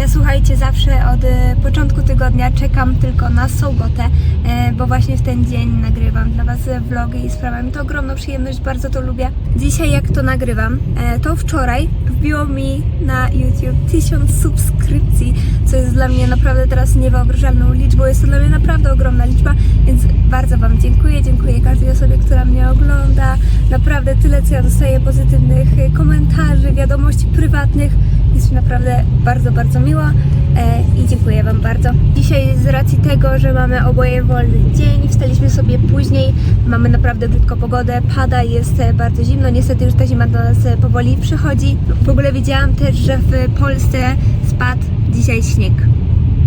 Ja słuchajcie, zawsze od e, początku tygodnia czekam tylko na sobotę, e, bo właśnie w ten dzień nagrywam dla Was vlogi i sprawia mi to ogromną przyjemność, bardzo to lubię. Dzisiaj jak to nagrywam, e, to wczoraj wbiło mi na YouTube 1000 subskrypcji, co jest dla mnie naprawdę teraz niewyobrażalną liczbą, jest to dla mnie naprawdę ogromna liczba, więc bardzo Wam dziękuję, dziękuję każdej osobie, która mnie ogląda, naprawdę tyle co ja dostaję pozytywnych komentarzy, wiadomości prywatnych, jest naprawdę bardzo, bardzo miło e, i dziękuję Wam bardzo. Dzisiaj z racji tego, że mamy oboje wolny dzień, wstaliśmy sobie później, mamy naprawdę brzydką pogodę, pada, jest e, bardzo zimno, niestety już ta zima do nas e, powoli przychodzi. W ogóle widziałam też, że w Polsce spadł dzisiaj śnieg.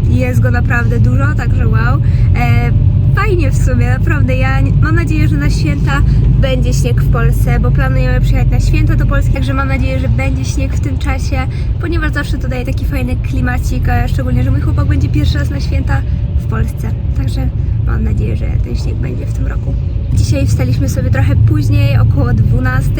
Jest go naprawdę dużo, także wow. Fajnie w sumie, naprawdę. Ja mam nadzieję, że na święta będzie śnieg w Polsce, bo planujemy przyjechać na święta do Polski, także mam nadzieję, że będzie śnieg w tym czasie, ponieważ zawsze tutaj taki fajny klimacik, szczególnie, że mój chłopak będzie pierwszy raz na święta w Polsce. Także mam nadzieję, że ten śnieg będzie w tym roku. Dzisiaj wstaliśmy sobie trochę później, około 12.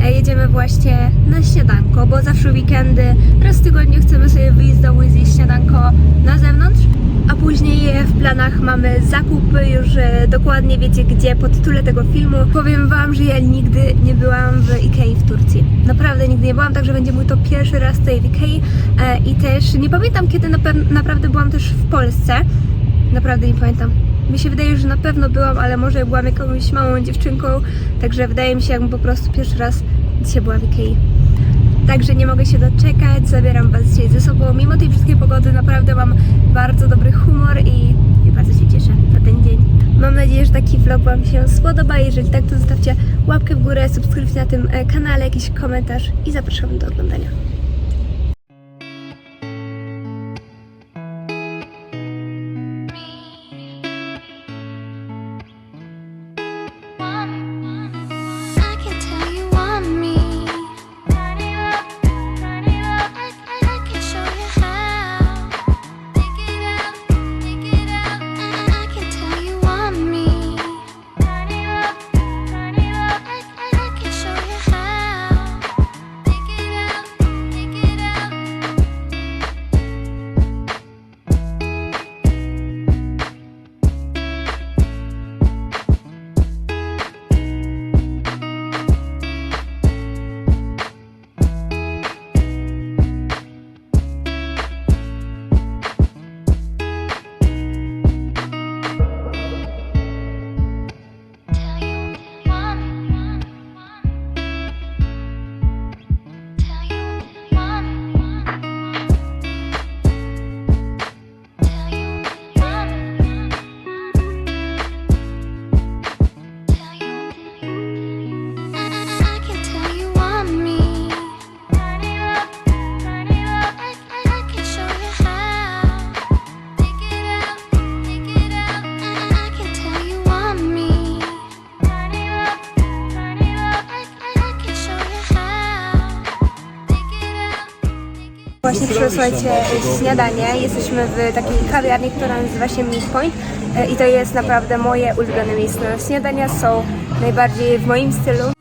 E, Jedziemy właśnie na śniadanko, bo zawsze weekendy, raz w tygodniu chcemy sobie wyjść z domu i zjeść śniadanko na zewnątrz. A później w planach mamy zakupy, już e, dokładnie wiecie gdzie, po tytule tego filmu. Powiem Wam, że ja nigdy nie byłam w Ikei w Turcji. Naprawdę nigdy nie byłam, także będzie mój to pierwszy raz tutaj w Ikei. E, I też nie pamiętam kiedy naprawdę byłam też w Polsce. Naprawdę nie pamiętam. Mi się wydaje, że na pewno byłam, ale może byłam jakąś małą dziewczynką, także wydaje mi się, jakbym po prostu pierwszy raz dzisiaj była w Ikei. Także nie mogę się doczekać, zabieram Was dzisiaj ze sobą. Mimo tej brzydkiej pogody naprawdę mam bardzo dobry humor i, i bardzo się cieszę na ten dzień. Mam nadzieję, że taki vlog Wam się spodoba. Jeżeli tak, to zostawcie łapkę w górę, subskrypcję na tym e, kanale, jakiś komentarz i zapraszam do oglądania. Właśnie przyszło, śniadanie. Jesteśmy w takiej kawiarni, która nazywa się Meat Point E, i to jest naprawdę moje ulubione miejsce śniadania. Są najbardziej w moim stylu.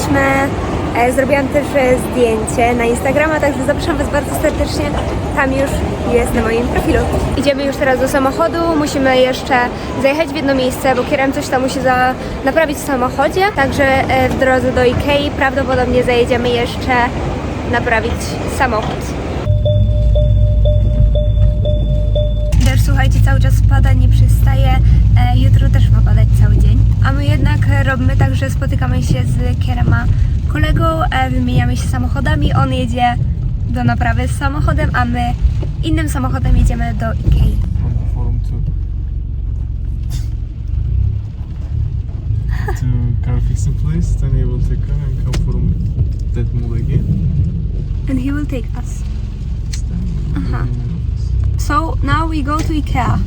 Zjedliśmy. E, Zrobiłam też e, zdjęcie na Instagrama, także zapraszam Was bardzo serdecznie. Tam już jest na moim profilu. Idziemy już teraz do samochodu. Musimy jeszcze zajechać w jedno miejsce, bo kierem coś tam musi za... naprawić w samochodzie. Także e, w drodze do Ikei prawdopodobnie zajedziemy jeszcze naprawić samochód. Deszcz, słuchajcie, cały czas pada, nie przystaje. E, jutro też ma padać cały dzień. A my jednak e, robimy tak, że spotykamy się z Kierema kolegą, e, wymieniamy się samochodami. On jedzie do naprawy z samochodem, a my innym samochodem jedziemy do Ikei. to car fixing place. Then he will take her and come from that mall again. And he will take us. The office. So now we go to Ikea.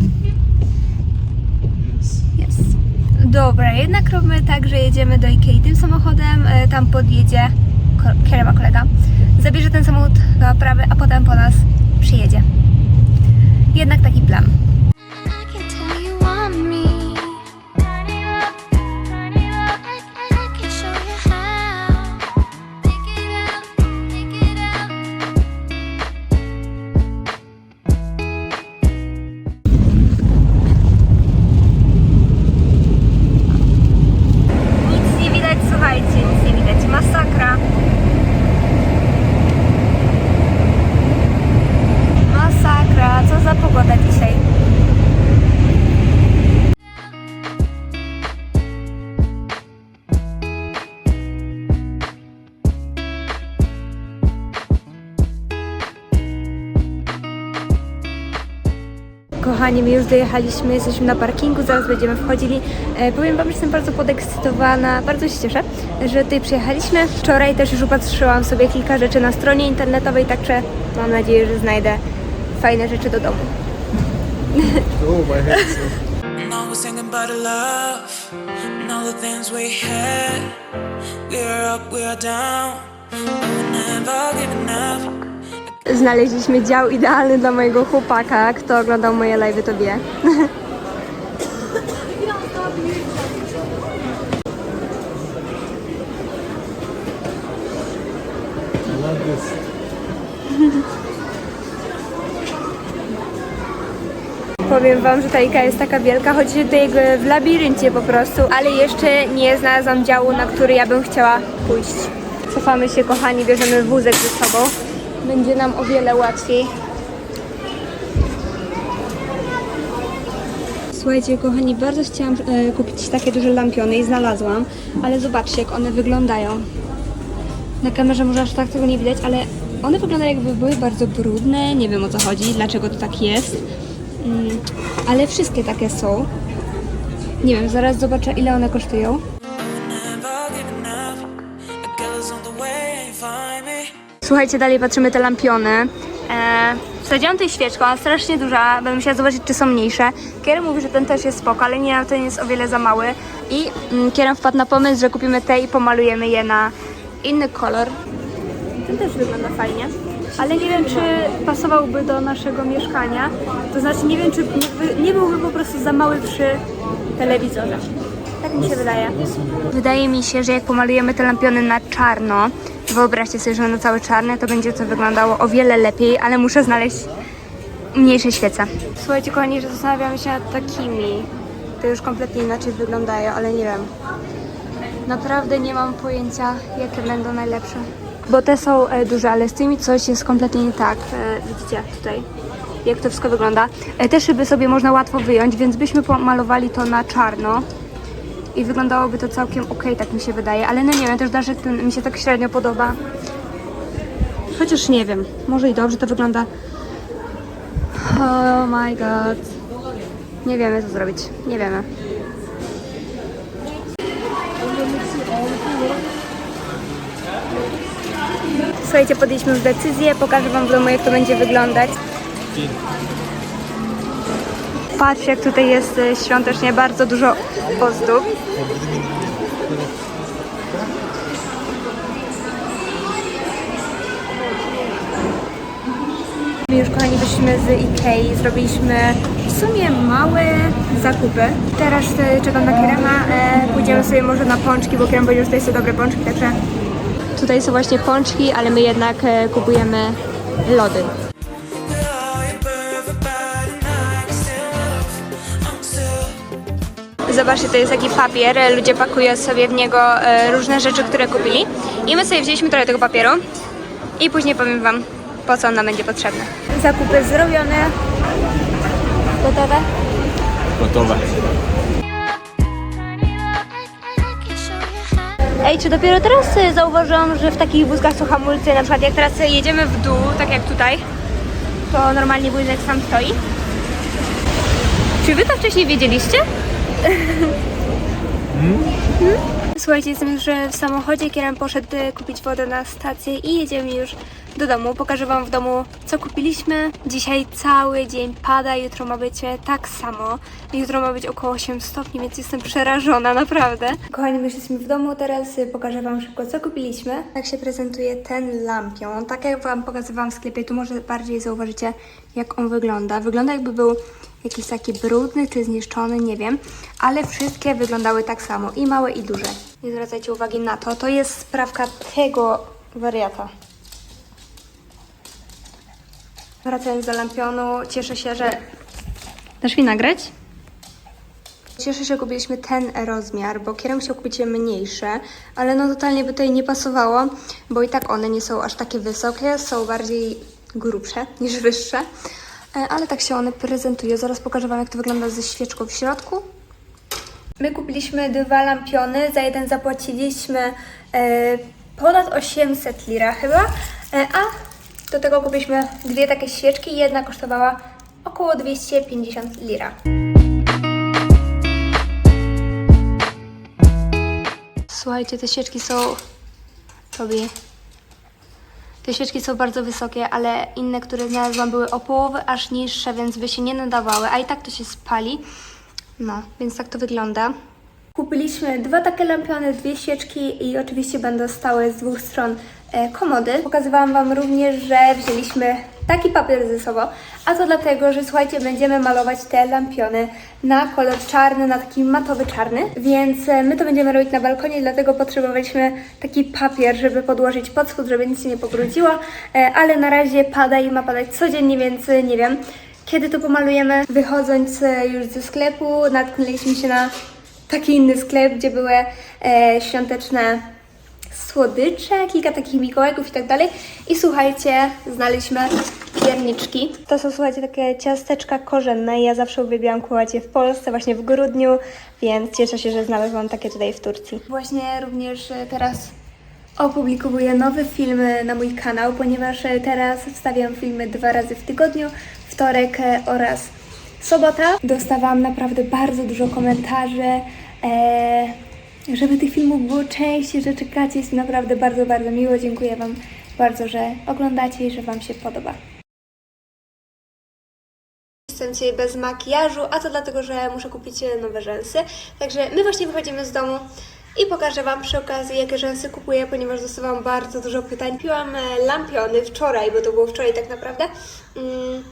Dobra, jednak robimy tak, że jedziemy do Ikei tym samochodem, e, tam podjedzie Kierema kolega, zabierze ten samochód do naprawy, a potem po nas przyjedzie. Jednak taki plan. Kochani, my już dojechaliśmy, jesteśmy na parkingu, zaraz będziemy wchodzili. E, powiem Wam, że jestem bardzo podekscytowana, bardzo się cieszę, że tutaj przyjechaliśmy. Wczoraj też już upatrzyłam sobie kilka rzeczy na stronie internetowej, także mam nadzieję, że znajdę fajne rzeczy do domu. Oh, my head's so... And I was thinking about the love and all the things we had. We are up, we are down, but we're never giving up. Znaleźliśmy dział idealny dla mojego chłopaka. Kto oglądał moje live'y, to wie. Powiem Wam, że ta Ika jest taka wielka, się tutaj jakby w labiryncie po prostu, ale jeszcze nie znalazłam działu, na który ja bym chciała pójść. Cofamy się, kochani, bierzemy wózek ze sobą. Będzie nam o wiele łatwiej. Słuchajcie, kochani, bardzo chciałam e, kupić takie duże lampiony i znalazłam, ale zobaczcie, jak one wyglądają. Na kamerze może aż tak tego nie widać, ale one wyglądają jakby były bardzo brudne. Nie wiem o co chodzi, dlaczego to tak jest. Mm, ale wszystkie takie są. Nie wiem, zaraz zobaczę ile one kosztują. Słuchajcie, dalej patrzymy te lampiony. Wsadziłam tej świeczką, ona strasznie duża, będę musiała zobaczyć, czy są mniejsze. Kieran mówi, że ten też jest spoko, ale nie, ten jest o wiele za mały. I mm, Kieran wpadł na pomysł, że kupimy te i pomalujemy je na inny kolor. Ten też wygląda fajnie, ale nie wiem, czy pasowałby do naszego mieszkania. To znaczy, nie wiem, czy nie, nie byłby po prostu za mały przy telewizorze. Tak mi się wydaje. Wydaje mi się, że jak pomalujemy te lampiony na czarno, wyobraźcie sobie, że będą całe czarne, to będzie to wyglądało o wiele lepiej, ale muszę znaleźć mniejsze świece. Słuchajcie, kochani, że zastanawiam się nad takimi. To już kompletnie inaczej wyglądają, ale nie wiem. Naprawdę nie mam pojęcia, jakie będą najlepsze. Bo te są e, duże, ale z tymi coś jest kompletnie nie tak. E, widzicie tutaj, jak to wszystko wygląda. E, te szyby sobie można łatwo wyjąć, więc byśmy pomalowali to na czarno. I wyglądałoby to całkiem ok, tak mi się wydaje. Ale no nie wiem, też daszek ten mi się tak średnio podoba. Chociaż nie wiem, może i dobrze to wygląda. Oh my god. Nie wiemy co zrobić. Nie wiemy. Słuchajcie, podjęliśmy już decyzję. Pokażę Wam w domu, jak to będzie wyglądać. Patrzcie, jak tutaj jest e, świątecznie bardzo dużo ozdób. My już kochani wyszliśmy z Ikei, zrobiliśmy w sumie małe zakupy. Teraz e, czekam na Kierema, e, pójdziemy sobie może na pączki, bo Kierem powiedział, że tutaj są dobre pączki, także tutaj są właśnie pączki, ale my jednak e, kupujemy lody. Zobaczcie, to jest taki papier. Ludzie pakują sobie w niego e, różne rzeczy, które kupili. I my sobie wzięliśmy trochę tego papieru. I później powiem Wam, po co on nam będzie potrzebny. Zakupy zrobione. Gotowe? Gotowe. Ej, czy dopiero teraz e, zauważyłam, że w takich wózkach są hamulce, na przykład jak teraz jedziemy w dół, tak jak tutaj, to normalnie wózek sam stoi? Czy Wy to wcześniej wiedzieliście? Słuchajcie, jestem już w samochodzie, Kieran poszedł e, kupić wodę na stację i jedziemy już do domu. Pokażę Wam w domu, co kupiliśmy. Dzisiaj cały dzień pada, jutro ma być e, tak samo. Jutro ma być około 8 stopni, więc jestem przerażona, naprawdę. Kochani, my jesteśmy w domu, teraz pokażę Wam szybko, co kupiliśmy. Tak się prezentuje ten lampion. Tak jak Wam pokazywałam w sklepie, tu może bardziej zauważycie, jak on wygląda. Wygląda jakby był jakiś taki brudny czy zniszczony, nie wiem, ale wszystkie wyglądały tak samo, i małe, i duże. Nie zwracajcie uwagi na to, to jest sprawka tego wariata. Wracając do lampionu, cieszę się, że... Dasz mi nagrać? Cieszę się, że kupiliśmy ten rozmiar, bo kierunek chciał kupić mniejsze, ale no totalnie by tutaj nie pasowało, bo i tak one nie są aż takie wysokie, są bardziej grubsze niż wyższe. E, Ale tak się one prezentują. Zaraz pokażę Wam, jak to wygląda ze świeczką w środku. My kupiliśmy dwa lampiony, za jeden zapłaciliśmy e, ponad 800 lira chyba, e, a do tego kupiliśmy dwie takie świeczki, jedna kosztowała około 250 lira. Słuchajcie, te świeczki są... Tobie. Te świeczki są bardzo wysokie, ale inne, które znalazłam, były o połowę aż niższe, więc by się nie nadawały, a i tak to się spali. No, więc tak to wygląda. Kupiliśmy dwa takie lampiony, dwie świeczki i oczywiście będą stały z dwóch stron e, komody. Pokazywałam Wam również, że wzięliśmy taki papier ze sobą, a to dlatego, że słuchajcie, będziemy malować te lampiony na kolor czarny, na taki matowy czarny, więc e, my to będziemy robić na balkonie, dlatego potrzebowaliśmy taki papier, żeby podłożyć pod żeby nic się nie pobrudziło, e, ale na razie pada i ma padać codziennie, więc nie wiem. Kiedy to pomalujemy, wychodząc już ze sklepu, natknęliśmy się na taki inny sklep, gdzie były e, świąteczne słodycze, kilka takich mikołajków i tak dalej. I słuchajcie, znaleźliśmy pierniczki. To są, słuchajcie, takie ciasteczka korzenne. Ja zawsze uwielbiałam kupować je w Polsce, właśnie w grudniu, więc cieszę się, że znalazłam takie tutaj w Turcji. Właśnie również e, teraz opublikuję nowy film na mój kanał, ponieważ e, teraz wstawiam filmy dwa razy w tygodniu, wtorek e, oraz sobota. Dostawałam naprawdę bardzo dużo komentarzy, żeby tych filmów było częściej, że czekacie. Jest naprawdę bardzo, bardzo miło. Dziękuję Wam bardzo, że oglądacie i że Wam się podoba. Jestem dzisiaj bez makijażu, a to dlatego, że muszę kupić e, nowe rzęsy. Także my właśnie wychodzimy z domu i pokażę Wam przy okazji, jakie rzęsy kupuję, ponieważ dostawałam bardzo dużo pytań. Piłam e, lampiony wczoraj, bo to było wczoraj tak naprawdę. Mm.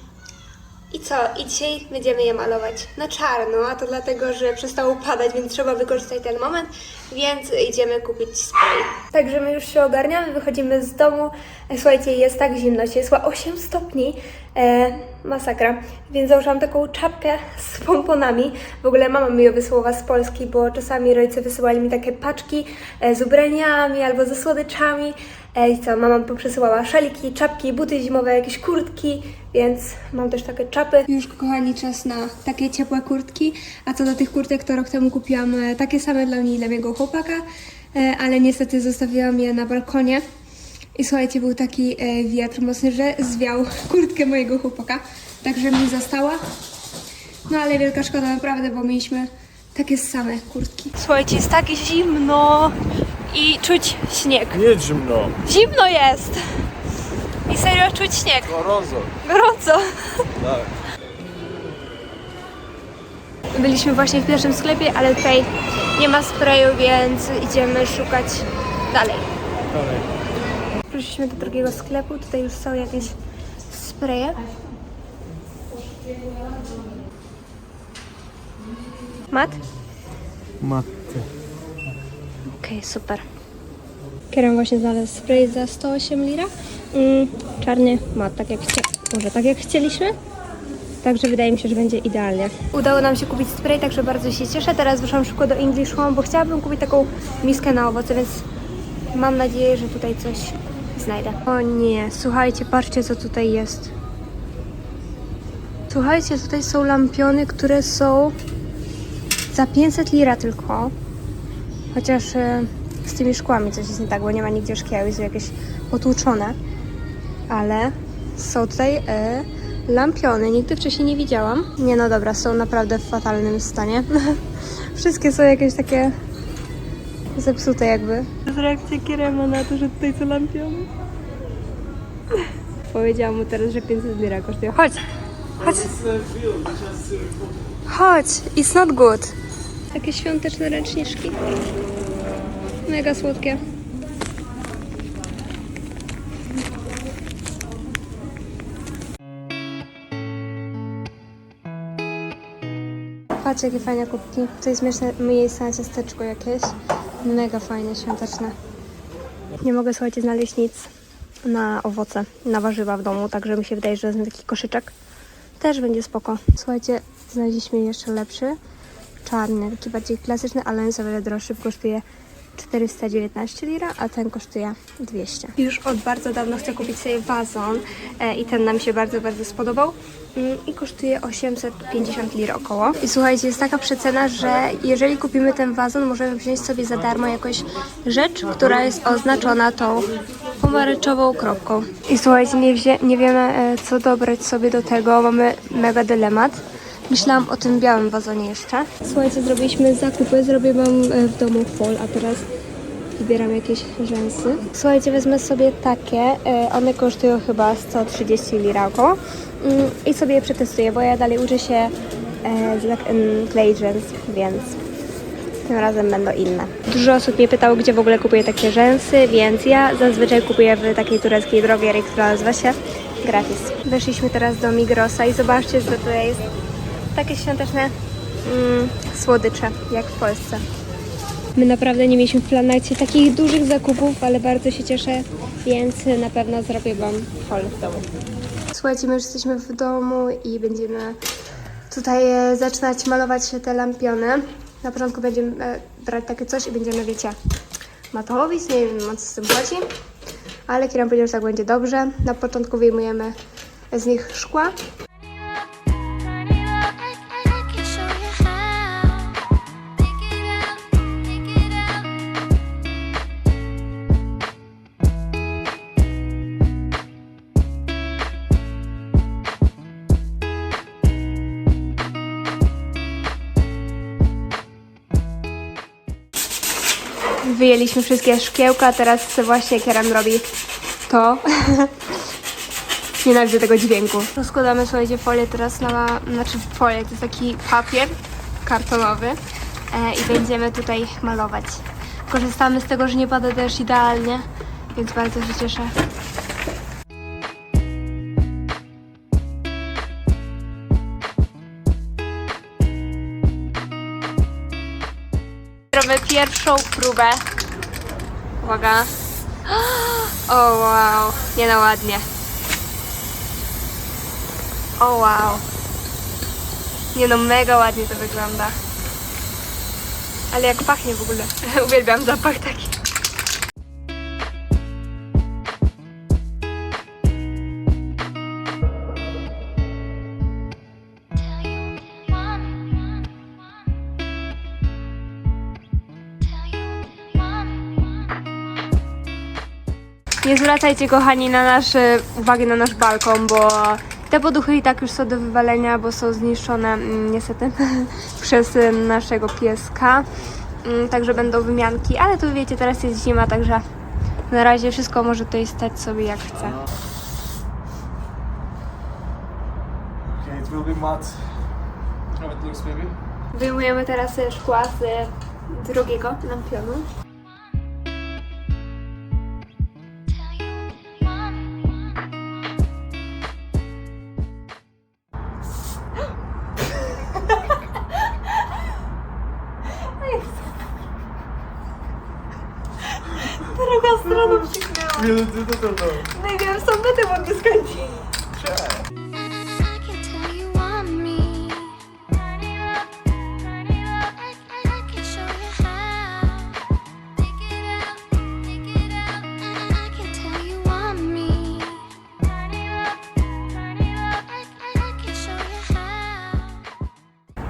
I co? I dzisiaj będziemy je malować na czarno, a to dlatego, że przestało padać, więc trzeba wykorzystać ten moment, więc idziemy kupić spray. Także my już się ogarniamy, wychodzimy z domu. Słuchajcie, jest tak zimno, jest 8 stopni, e, masakra, więc założyłam taką czapkę z pomponami. W ogóle mama mi ją wysłała z Polski, bo czasami rodzice wysyłali mi takie paczki e, z ubraniami albo ze słodyczami. I co, mama poprzesyłała szaliki, czapki, buty zimowe, jakieś kurtki, więc mam też takie czapy. Już kochani, czas na takie ciepłe kurtki. A co do tych kurtek, to rok temu kupiłam e, takie same dla mnie i dla mojego chłopaka, e, ale niestety zostawiłam je na balkonie. I słuchajcie, był taki e, wiatr mocny, że zwiał kurtkę mojego chłopaka, także mi została. No ale wielka szkoda naprawdę, bo mieliśmy takie same kurtki. Słuchajcie, jest tak zimno i czuć śnieg. Nie zimno. Zimno jest! I serio czuć śnieg. Gorąco. Gorąco. Tak. Byliśmy właśnie w pierwszym sklepie, ale tutaj nie ma sprayu, więc idziemy szukać dalej. Dalej. Przyszliśmy do drugiego sklepu, tutaj już są jakieś spraye. Mat? Matty. Okej, super. Kieran właśnie znalazł spray za 108 lira. Mm, czarny mat, tak jak. Może tak jak chcieliśmy. Także wydaje mi się, że będzie idealnie. Udało nam się kupić spray, także bardzo się cieszę. Teraz wyszłam szybko do English Home, bo chciałabym kupić taką miskę na owoce, więc mam nadzieję, że tutaj coś znajdę. O nie, słuchajcie, patrzcie co tutaj jest. Słuchajcie, tutaj są lampiony, które są za 500 lira tylko. Chociaż e, z tymi szkłami coś jest nie tak, bo nie ma nigdzie szkieł i są jakieś potłuczone. Ale są tutaj e, lampiony. Nigdy wcześniej nie widziałam. Nie no dobra, są naprawdę w fatalnym stanie. Wszystkie są jakieś takie zepsute jakby. Reakcja Kierema na to, że tutaj są lampiony. Powiedziałam mu teraz, że 500 lira kosztuje. Chodź! Chodź! Chodź! It's not good! Takie świąteczne ręczniczki. Mega słodkie. Patrz jakie fajne kubki. To jest miejsce na ciasteczko jakieś. Mega fajne, świąteczne. Nie mogę, słuchajcie, znaleźć nic na owoce, na warzywa w domu, także mi się wydaje, że wezmę taki koszyczek. Też będzie spoko. Słuchajcie, znaleźliśmy jeszcze lepszy. Czarny, taki bardziej klasyczny, ale jest o wiele droższy, kosztuje 419 lira, a ten kosztuje 200. Już od bardzo dawno chcę kupić sobie wazon e, i ten nam się bardzo, bardzo spodobał Mm, i kosztuje 850 lir około. I słuchajcie, jest taka przecena, że jeżeli kupimy ten wazon, możemy wziąć sobie za darmo jakąś rzecz, która jest oznaczona tą pomarańczową kropką. I słuchajcie, nie, wzię- nie wiemy e, co dobrać sobie do tego, mamy mega dylemat. Myślałam o tym białym wazonie jeszcze. Słuchajcie, zrobiliśmy zakupy, zrobię wam e, w domu fol, a teraz wybieram jakieś rzęsy. Słuchajcie, wezmę sobie takie, e, one kosztują chyba 130 lira około i sobie je przetestuję, bo ja dalej uczę się e, kleić rzęs, więc tym razem będą inne. Dużo osób mnie pytało, gdzie w ogóle kupuję takie rzęsy, więc ja zazwyczaj kupuję w takiej tureckiej drogierii, która nazywa się Gratis. Weszliśmy teraz do Migrosa i zobaczcie, że tutaj jest takie świąteczne mm, słodycze, jak w Polsce. My naprawdę nie mieliśmy w planecie takich dużych zakupów, ale bardzo się cieszę, więc na pewno zrobię Wam haul w domu. Słuchajcie, my już jesteśmy w domu i będziemy tutaj e, zaczynać malować te lampiony. Na początku będziemy e, brać takie coś i będziemy, wiecie, matowić, nie wiem o co z tym chodzi, ale Kieran powiedział, że tak będzie dobrze. Na początku wyjmujemy z nich szkła, Wyjęliśmy wszystkie szkiełka, teraz właśnie Kieran robi to. Nienawidzę tego dźwięku. Rozkładamy, słuchajcie, folię teraz na, znaczy folię, to jest taki papier kartonowy e, i będziemy tutaj malować. Korzystamy z tego, że nie pada deszcz idealnie, więc bardzo się cieszę. Pierwszą próbę. Uwaga. O wow, nie no ładnie. O wow. Nie no, mega ładnie to wygląda. Ale jak pachnie w ogóle. Uwielbiam zapach taki. Nie zwracajcie kochani na nasz, uwagi na nasz balkon, bo te poduchy i tak już są do wywalenia, bo są zniszczone mm, niestety przez e, naszego pieska. Mm, Także będą wymianki, ale tu wiecie, teraz jest zima, także na razie wszystko może tutaj stać sobie jak chce. Okay, it will be mud. How it looks, baby? Wyjmujemy teraz szkła z e, drugiego lampionu. Up. I, I, I can show you how.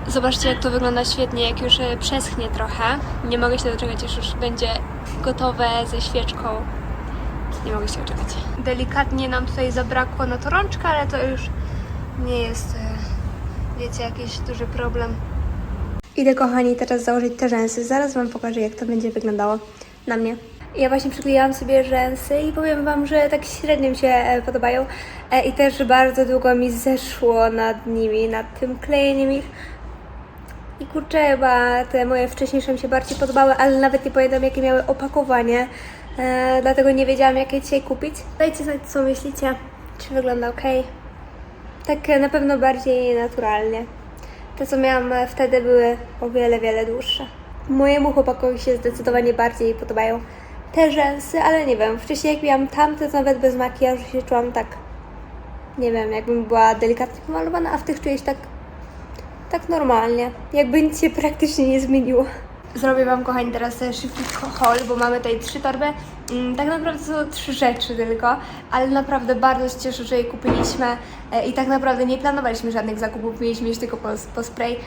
Zobaczcie, jak to wygląda świetnie, jak już e, przeschnie trochę. Nie mogę się doczekać, aż już będzie gotowe ze świeczką. Nie mogę się doczekać. Delikatnie nam tutaj zabrakło na to rączka, ale to już nie jest, e, wiecie, jakiś duży problem. Idę, kochani, teraz założyć te rzęsy. Zaraz Wam pokażę, jak to będzie wyglądało na mnie. Ja właśnie przyklejałam sobie rzęsy i powiem Wam, że tak średnio mi się e, podobają e, i też bardzo długo mi zeszło nad nimi, nad tym klejeniem ich. I kurczę, chyba te moje wcześniejsze mi się bardziej podobały, ale nawet nie pamiętam jakie miały opakowanie, e, dlatego nie wiedziałam jakie dzisiaj kupić. Dajcie znać co myślicie, czy wygląda ok. Tak e, na pewno bardziej naturalnie. Te co miałam e, wtedy były o wiele, wiele dłuższe. Mojemu chłopakowi się zdecydowanie bardziej podobają te rzęsy, ale nie wiem, wcześniej jak miałam tamte, to nawet bez makijażu się czułam tak, nie wiem, jakbym była delikatnie pomalowana, a w tych czuję się tak tak normalnie. Jakby nic się praktycznie nie zmieniło. Zrobię Wam, kochani, teraz e, szybki haul, bo mamy tutaj trzy torby. Mm, Tak naprawdę są trzy rzeczy tylko, ale naprawdę bardzo się cieszę, że je kupiliśmy e, i tak naprawdę nie planowaliśmy żadnych zakupów, mieliśmy iść tylko po, po spray, e,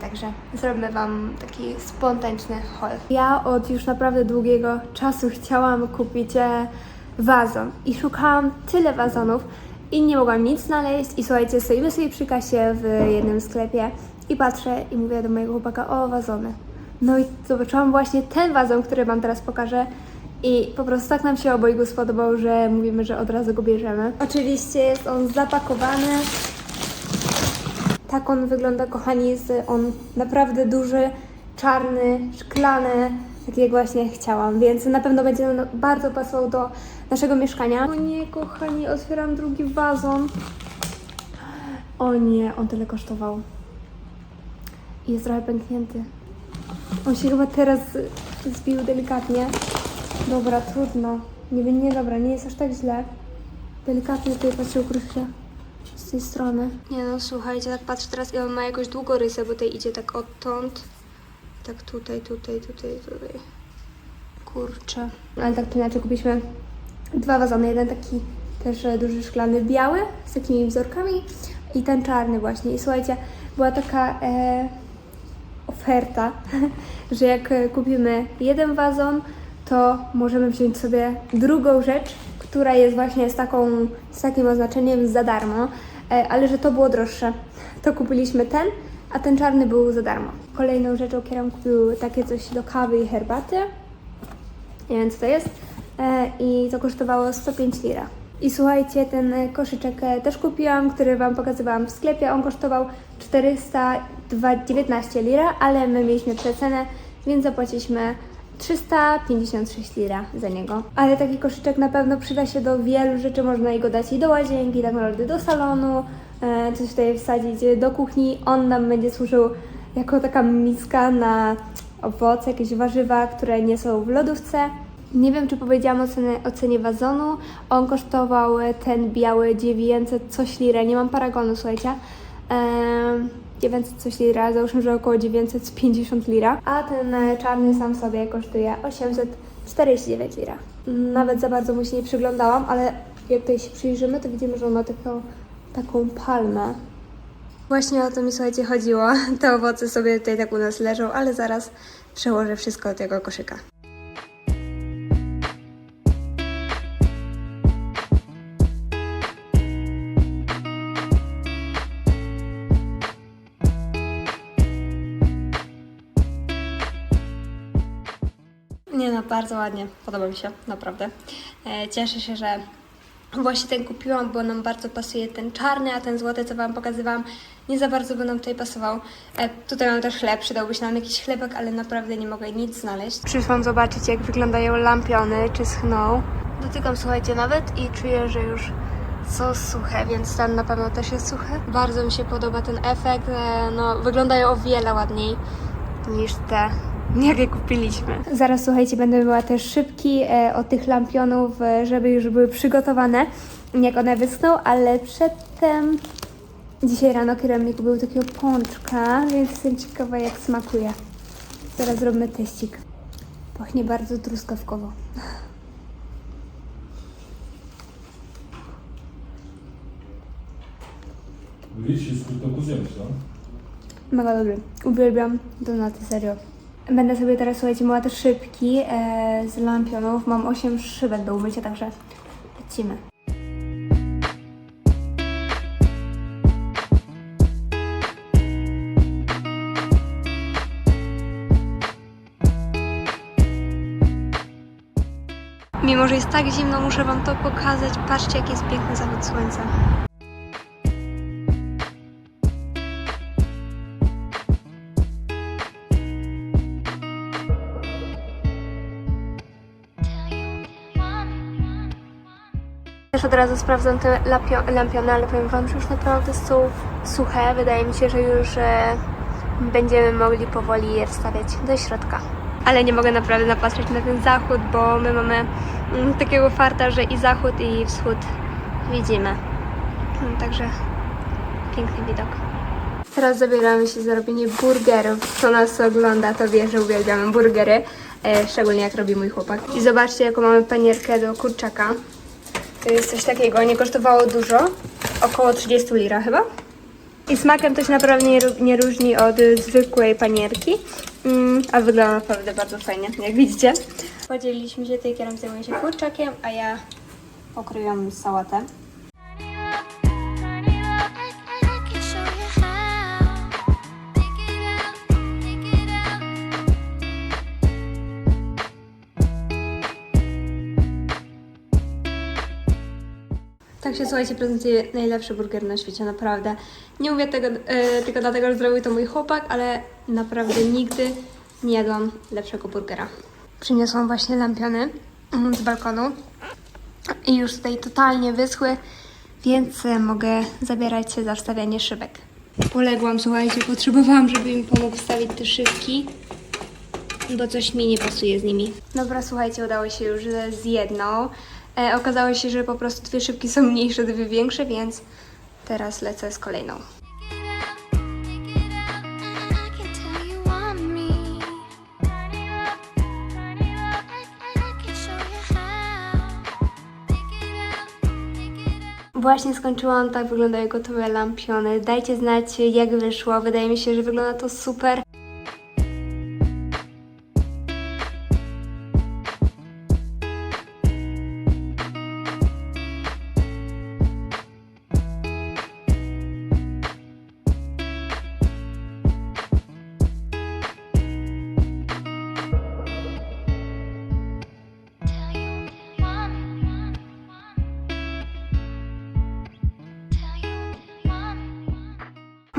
także zrobimy Wam taki spontaniczny haul. Ja od już naprawdę długiego czasu chciałam kupić wazon i szukałam tyle wazonów, i nie mogłam nic znaleźć i słuchajcie, stoimy sobie przy kasie w jednym sklepie i patrzę i mówię do mojego chłopaka, o wazony. No i zobaczyłam właśnie ten wazon, który Wam teraz pokażę i po prostu tak nam się obojgu spodobał, że mówimy, że od razu go bierzemy. Oczywiście jest on zapakowany. Tak on wygląda, kochani, jest on naprawdę duży, czarny, szklany, tak jak właśnie chciałam, więc na pewno będzie on bardzo pasował do naszego mieszkania. O nie, kochani, otwieram drugi wazon. O nie, on tyle kosztował. I Jest trochę pęknięty. On się chyba teraz zbił delikatnie. Dobra, trudno. Nie wiem, nie dobra, nie jest aż tak źle. Delikatnie tutaj patrzę ukrycie z tej strony. Nie no, słuchajcie, tak patrzę teraz i on ma jakoś długorysę, bo tutaj idzie tak odtąd. Tak tutaj, tutaj, tutaj, tutaj. Kurczę. Ale tak czy inaczej kupiliśmy dwa wazony. Jeden taki też e, duży szklany, biały, z takimi wzorkami i ten czarny właśnie. I słuchajcie, była taka e, oferta, że jak e, kupimy jeden wazon, to możemy wziąć sobie drugą rzecz, która jest właśnie z, taką, z takim oznaczeniem za darmo, e, ale że to było droższe. To kupiliśmy ten, a ten czarny był za darmo. Kolejną rzeczą, którą kupił takie coś do kawy i herbaty. Nie wiem co to jest. E, I to kosztowało 105 lira. I słuchajcie, ten koszyczek e, też kupiłam, który Wam pokazywałam w sklepie. On kosztował 419 lira, ale my mieliśmy przecenę, więc zapłaciliśmy 356 lira za niego. Ale taki koszyczek na pewno przyda się do wielu rzeczy. Można jego dać i do łazienki, tak naprawdę do salonu, e, coś tutaj wsadzić do kuchni. On nam będzie służył jako taka miska na owoce, jakieś warzywa, które nie są w lodówce. Nie wiem, czy powiedziałam o cenie, o cenie wazonu. On kosztował e, ten biały 900 coś lira. Nie mam paragonu, słuchajcie. Ehm, 900 coś lira, załóżmy, że około 950 lira. A ten e, czarny sam sobie kosztuje 849 lira. Nawet za bardzo mu się nie przyglądałam, ale jak tutaj się przyjrzymy, to widzimy, że on ma taką, taką palmę. Właśnie o to mi słuchajcie chodziło. Te owoce sobie tutaj tak u nas leżą, ale zaraz przełożę wszystko do tego koszyka. Nie no, bardzo ładnie. Podoba mi się, naprawdę. E, cieszę się, że właśnie ten kupiłam, bo nam bardzo pasuje ten czarny, a ten złoty, co Wam pokazywałam, nie za bardzo by nam tutaj pasował. E, tutaj mam też chleb, przydałby się nam jakiś chlebek, ale naprawdę nie mogę nic znaleźć. Przyszłam zobaczyć, jak wyglądają lampiony, czy schną. Dotykam, słuchajcie, nawet i czuję, że już są suche, więc ten na pewno też jest suchy. Bardzo mi się podoba ten efekt, e, no wyglądają o wiele ładniej niż te, jakie kupiliśmy. Zaraz słuchajcie, będę była też szybki e, od tych lampionów, e, żeby już były przygotowane, jak one wyschną, ale przedtem dzisiaj rano kierownik był takiego pączka, więc jestem ciekawa jak smakuje. Zaraz zrobimy teścik. Pachnie bardzo truskawkowo. Widzisz, jest to kuziemca. Mega dobry. Uwielbiam donaty, serio. Będę sobie teraz, słuchajcie, miała też szybki e, z lampionów. Mam 8 szybek do umycia, także lecimy. Mimo, że jest tak zimno, muszę Wam to pokazać. Patrzcie, jaki jest piękny zachód słońca. Od razu sprawdzam te lampiony, ale powiem Wam, że już naprawdę są suche. Wydaje mi się, że już e, będziemy mogli powoli je wstawiać do środka. Ale nie mogę naprawdę napatrzeć na ten zachód, bo my mamy mm, takiego farta, że i zachód, i wschód widzimy. Mm, Także piękny widok. Teraz zabieramy się za robienie burgerów. Kto nas ogląda, to wie, że uwielbiamy burgery. E, szczególnie jak robi mój chłopak. I zobaczcie, jaką mamy panierkę do kurczaka. To jest coś takiego, nie kosztowało dużo, około 30 lira chyba. I smakiem to się naprawdę nie, nie różni od y, zwykłej panierki, mm, a wygląda naprawdę bardzo fajnie, jak widzicie. Podzieliliśmy się, tej kierem zajmuje się kurczakiem, a ja pokryłam sałatę. Tak się, słuchajcie, prezentuje najlepszy burger na świecie, naprawdę. Nie mówię tego e, tylko dlatego, że zrobił to mój chłopak, ale naprawdę nigdy nie jadłam lepszego burgera. Przyniosłam właśnie lampiony mm, z balkonu i już tutaj totalnie wyschły, więc e, mogę zabierać się za wstawianie szybek. Poległam, słuchajcie, potrzebowałam, żeby mi pomógł wstawić te szybki, bo coś mi nie pasuje z nimi. Dobra, słuchajcie, udało się już z jedną. E, okazało się, że po prostu dwie szybki są mniejsze, dwie większe, więc teraz lecę z kolejną. Właśnie skończyłam, tak wyglądają gotowe lampiony. Dajcie znać, jak wyszło. Wydaje mi się, że wygląda to super.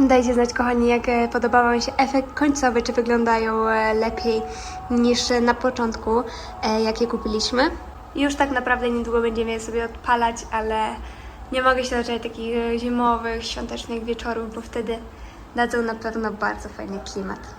Dajcie znać, kochani, jak e, podoba Wam się efekt końcowy, czy wyglądają e, lepiej niż na początku, e, jakie kupiliśmy. Już tak naprawdę niedługo będziemy je sobie odpalać, ale nie mogę się doczekać takich zimowych, świątecznych wieczorów, bo wtedy dadzą na pewno bardzo fajny klimat.